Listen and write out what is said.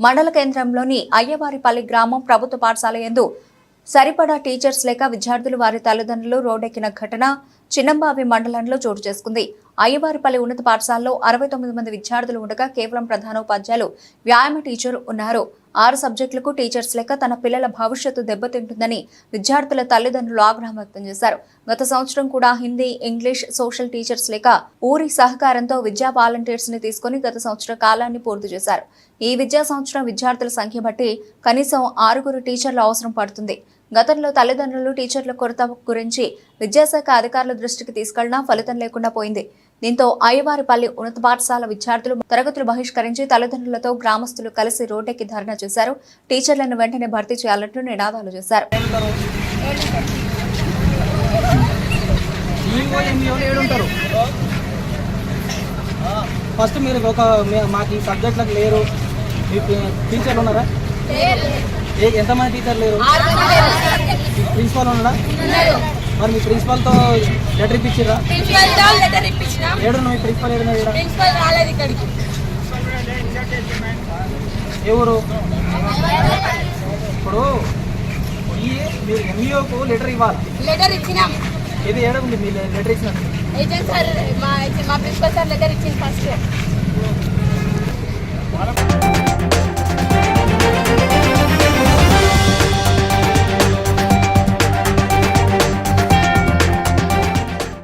మండల కేంద్రంలోని అయ్యవారిపల్లి గ్రామం ప్రభుత్వ పాఠశాల ఎందు సరిపడా టీచర్స్ లేక విద్యార్థులు వారి తల్లిదండ్రులు రోడ్డెక్కిన ఘటన చిన్నంబావి మండలంలో చోటు చేసుకుంది. అయ్యవారిపల్లి ఉన్నత పాఠశాలలో అరవై తొమ్మిది మంది విద్యార్థులు ఉండగా కేవలం ప్రధానోపాధ్యాయులు వ్యాయామ టీచర్ ఉన్నారు. ఆరు సబ్జెక్టులకు టీచర్స్ లేక తన పిల్లల భవిష్యత్తు దెబ్బతింటుందని విద్యార్థుల తల్లిదండ్రులు ఆగ్రహం వ్యక్తం చేశారు. గత సంవత్సరం కూడా హిందీ ఇంగ్లీష్ సోషల్ టీచర్స్ లేక ఊరి సహకారంతో విద్యా వాలంటీర్స్ని తీసుకుని గత సంవత్సర కాలాన్ని పూర్తి చేశారు. ఈ విద్యా సంవత్సరం విద్యార్థుల సంఖ్య బట్టి కనీసం ఆరుగురు టీచర్లు అవసరం పడుతుంది. గతంలో తల్లిదండ్రులు టీచర్ల కొరత గురించి విద్యాశాఖ అధికారుల దృష్టికి తీసుకెళ్ళినా ఫలితం లేకుండా పోయింది. దీంతో అయ్యవారిపల్లి ఉన్నత పాఠశాల విద్యార్థులు తరగతులు బహిష్కరించి తల్లిదండ్రులతో గ్రామస్తులు కలిసి రోడ్డెక్కి ధర్నా చేశారు. టీచర్లను వెంటనే భర్తీ చేయాలంటూ నినాదాలు చేశారు. ఫస్ట్ మీరు ఒక మాకు ఈ సబ్జెక్టులకు లేరు. టీచర్లు ఉన్నారా? ఏ ఎంతమంది టీచర్ లేరు? ప్రిన్సిపాల్ ఉన్నాడా? మరి మీ ప్రిన్సిపాల్తో లెటర్ ఇప్పించిరా ప్రిన్సిపల్తో లెటర్ ఇప్పించినాం. ఏడు మీ ప్రిన్సిపాల్ ఈడ? ప్రిన్సిపల్ రాలేదు ఇక్కడికి. ఊరు? ఇప్పుడు మీరు ఎంఈఓకు లెటర్ ఇవ్వాలి. లెటర్ ఇచ్చినాం. ఇది ఏడు ఉంది మీ లెటర్ ఇచ్చినట్టు? ఏజెంట్ సార్ మా మా ప్రిన్సిపల్ సార్ లెటర్ ఇచ్చింది ఫస్ట్.